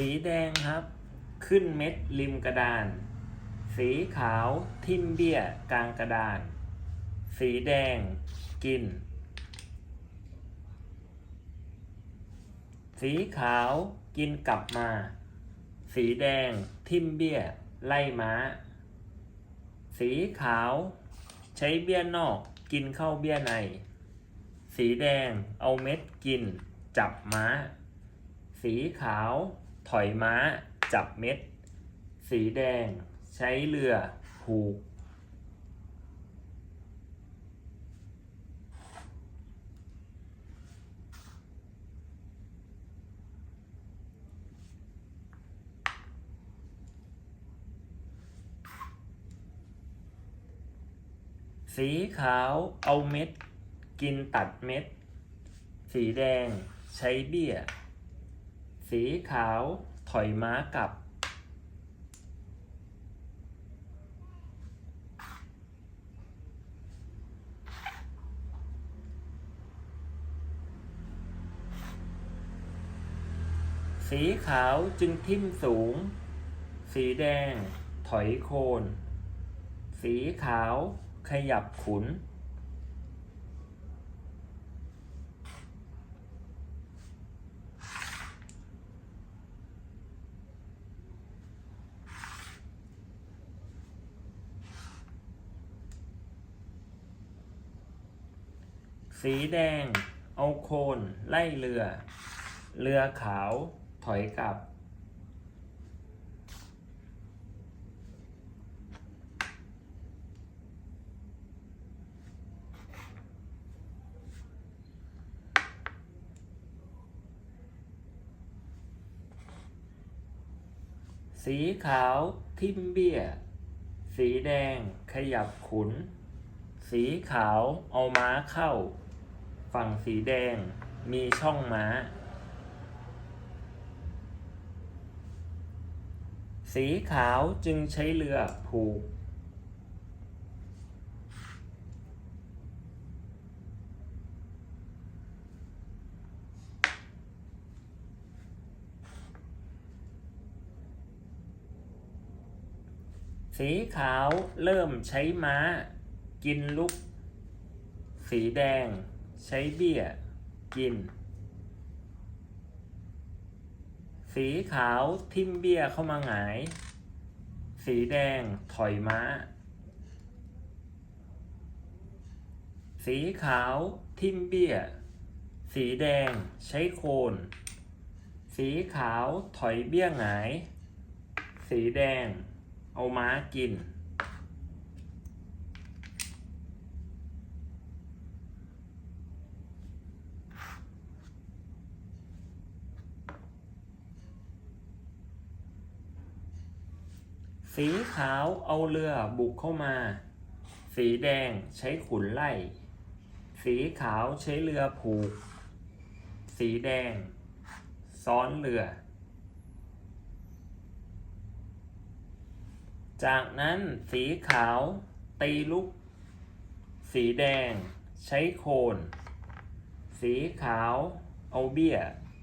สีแดงครับ ขึ้นเม็ดริมกระดาน สีขาวทิ่มเบี้ยกลางกระดาน สีแดงกิน สีขาวกินกลับมา สีแดงทิ่มเบี้ยไล่ม้า สีขาวใช้เบี้ยนอกกินเข้าเบี้ยใน สีแดงเอาเม็ดกินจับม้า สีขาว ถอยม้า จับเม็ด สีแดง ใช้เรือผูก สีขาวเอาเม็ด กินตัดเม็ด สีแดงใช้เบี้ย สีขาวถอยม้ากลับ สีขาวจึงทิ่มสูง สีแดงถอยโคน สีขาวขยับขุน สีแดง เอาโคนไล่เรือ เรือขาวถอยกลับ สีขาวทิมเบี้ย สีแดงขยับขุน สีขาวเอาม้าเข้า ฝั่งสีแดงมีช่องม้า สีขาวจึงใช้เรือผูก สีขาวเริ่มใช้ม้า กินลุก สีแดง ใช้เบี้ย กิน สีขาวทิ่มเบี้ยเข้ามาหงาย สีแดงถอยม้า สีขาวทิ่มเบี้ย สีแดงใช้โคน สีขาวถอยเบี้ยหงาย สีแดงเอาม้ากิน สีขาวเอาเรือบุกเข้ามา สีแดงใช้ขุนไล่ สีขาวใช้เรือผูก สีแดง ซ้อนเรือ จากนั้นสีขาวตีลุก สีแดงใช้โคน สีขาวเอาเบี้ย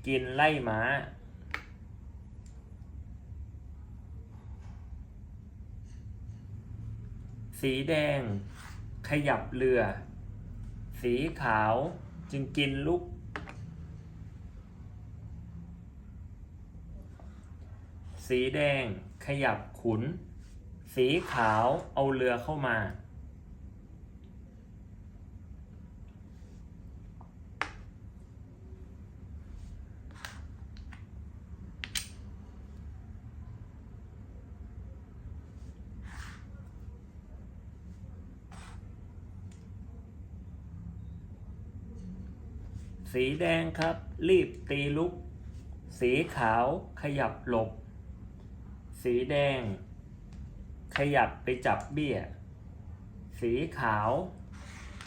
กินไล่ม้า สีแดง ขยับเรือ สีขาวจึงกินลูก สีแดงขยับขุน สีขาวเอาเรือเข้ามา สีแดงครับ รีบตีลุก สีขาวขยับหลบ สีแดง ขยับไปจับเบี้ย สีขาว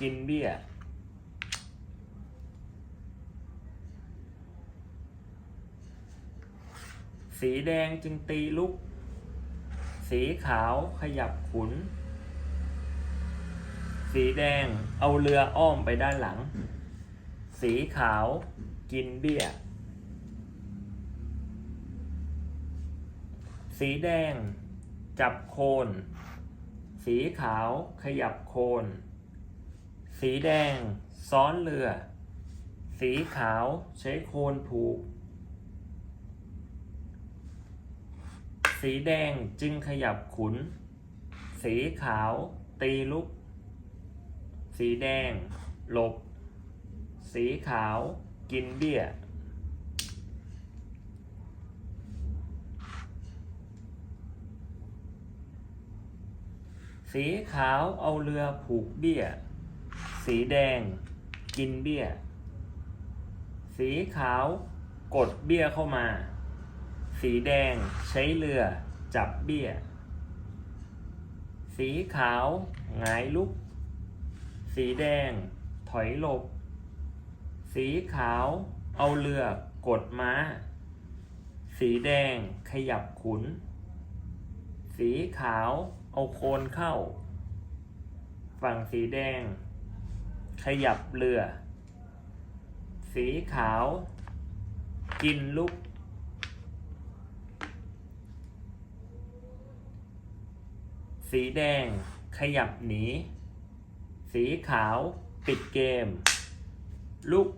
กินเบี้ย สีแดงจึงตีลุก สีขาวขยับขุน สีแดงเอาเรืออ้อมไปด้านหลัง สีขาวกินเบี้ย สีแดง จับโคน สีขาวขยับโคน สีแดงซ้อนเรือ สีขาวใช้โคนผูก สีแดงจึงขยับขุน สีขาวตีลุก สีแดงหลบ สีขาวกินเบี้ย สีขาวเอาเรือผูกเบี้ย สีแดงกินเบี้ย สีขาวกดเบี้ยเข้ามา สีแดงใช้เรือจับเบี้ย สีขาวหงายลุก สีแดงถอยหลบ สีขาวเอาเรือกดม้า สีแดงขยับขุน สีขาวเอาโคนเข้า ฝั่งสีแดง ขยับเรือ สีขาว กินลุก สีแดงขยับหนี สีขาวปิดเกม ลุก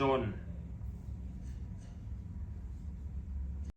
จน